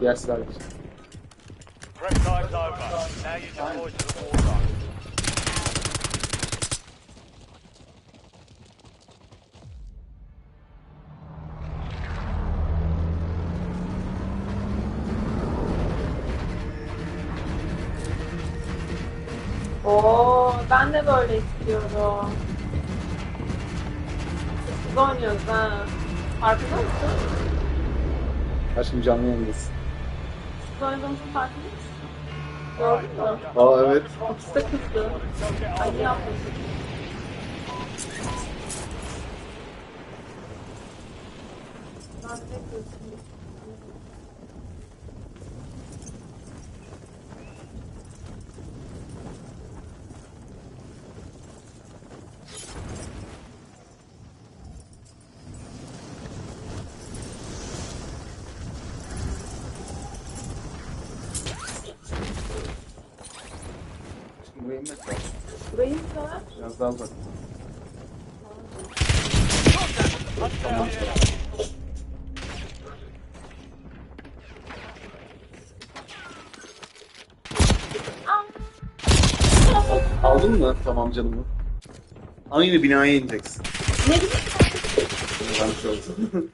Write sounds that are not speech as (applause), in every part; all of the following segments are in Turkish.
Diğer silah geç. Prep time's over. Now you deploy to the war zone. Oo, ben de böyle istiyorum. Biz oynuyoruz ha. Farkında mısın? Aşkım canlı yayındasın. Biz oynadığımızın farkında mısın? Gördün mü? Aa evet. Ofiste kızdı. Ay ne yapıyorsun? Ben de Buraya inmek var. Burayı mı sever? Biraz daha uzak. Aldın mı? Tamam canım. Ama yine binaya ineceksin. Ne bileyim Ben şey olsun.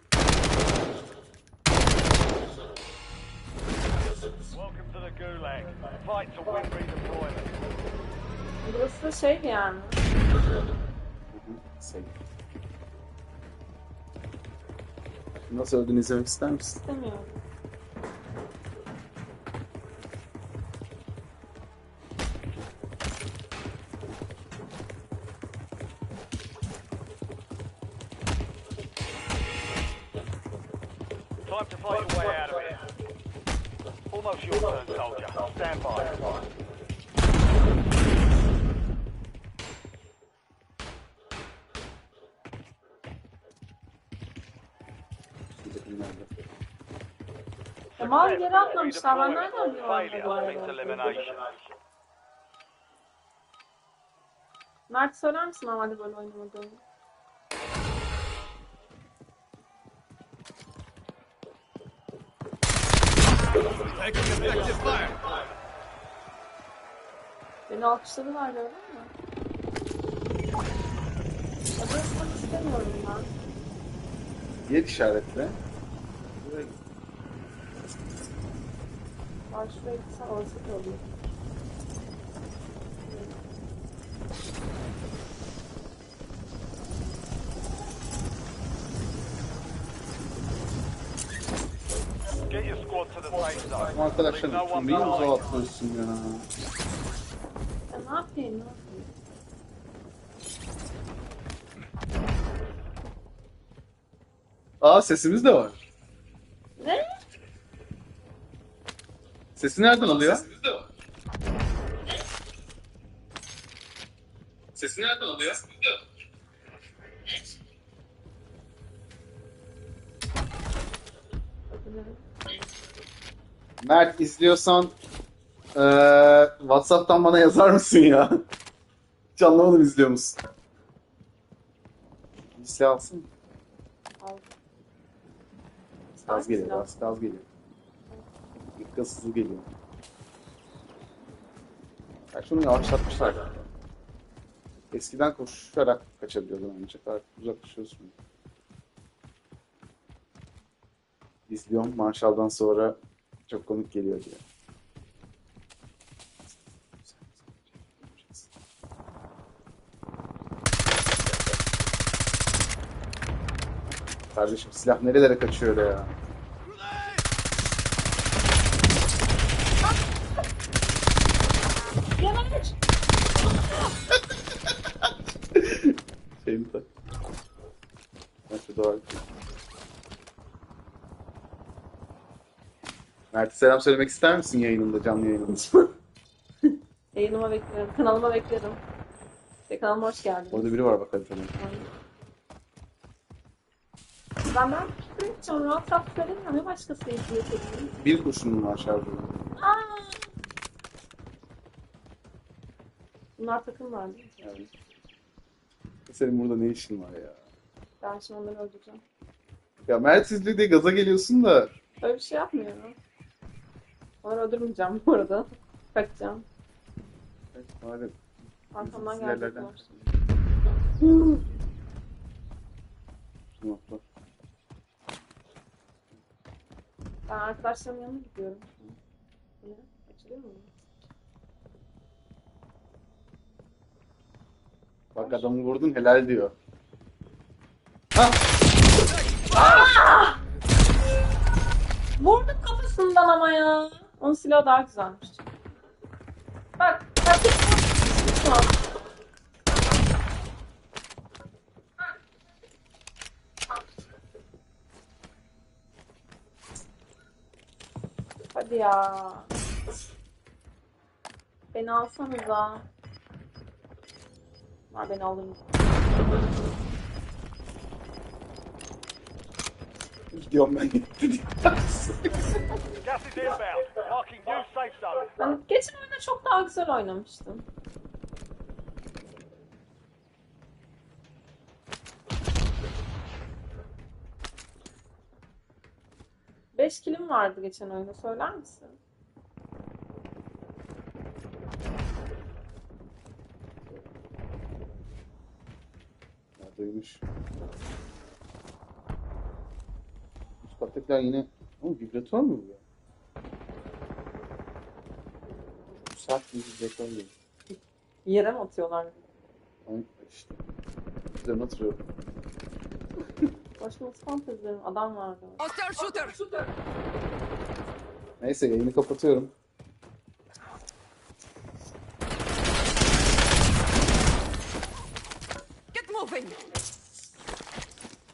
Welcome to the Gulag. Fight to win redeployment. Burası şey yani. Safe. Nasıl öldüğünü izlemek ister misin? İstemiyorum. Time to fight your way out of here. Almost your turn, soldier. Stand by. Şurada binada. Kemal geri atlamışlar. Ben nereden biliyorum Failure arada? elimination. Mert söyler misin normalde böyle oynamadığını? Beni alkışladılar gördün mü? Adı ısmak istemiyorum ben. Yer işaretle. Şuraya gitsem orası zone. Ama arkadaşlar niye uzağa behind. atlıyorsun ya? Ya ne yapayım ne yapayım? Aa sesimiz de var. Ne? Sesi nereden alıyor? Sesi nereden alıyor? Mert izliyorsan eee Whatsapp'tan bana yazar mısın ya? (laughs) Hiç anlamadım izliyor musun? Bir silah alsın. mı? Gaz geliyor, gaz, gaz geliyor. Gaz hızlı geliyor. Ya şunu yavaşlatmışlar. Eskiden koşarak kaçabiliyordun ancak artık uzaklaşıyorsun. İzliyorum Marshall'dan sonra çok komik geliyor diye. Kardeşim silah nerelere kaçıyor öyle ya? (laughs) Şeyini tak. Şurada var. Mert'e selam söylemek ister misin yayınında, canlı yayınında? (laughs) Yayınıma bekliyorum. Kanalıma beklerim. İşte kanalıma hoş geldin. Orada biri var bak haritada. Ben ben küfür edeceğim. Söylemiyorum. Ne başkası izliyor seni? Bir kurşunun var şarjı. Aa! Bunlar takım var değil mi? Yani. Senin burada ne işin var ya? Ben şimdi onları öldüreceğim. Ya Mert izli diye gaza geliyorsun da Öyle bir şey yapmıyorum. Onları öldürmeyeceğim bu arada. Kaçacağım. Evet, bari Arkamdan gelecekler. şu Ben arkadaşlarımın yanına gidiyorum. Ne? Açılıyor mu? Bak adamı vurdun helal diyor. Vurdum kafasından ama ya. Onun silahı daha güzelmiş. Bak, bak hiç hiç vurmadım. Hadi ya. Beni alsanıza. Var beni alırım. Gidiyorum ben. Gas is inbound. Marking new safe zone. Ben geçen oyunda çok daha güzel oynamıştım. Beş kilim vardı geçen oyunda söyler misin? Duymuş. Üst kattakiler yine... Ama vibratör mü bu ya? Çok sert bir vibratör değil. Yere mi atıyorlar? Ay işte. Üzerine Başıma fantezim. Adam vardı. Hostile shooter! Neyse yayını kapatıyorum. Get moving!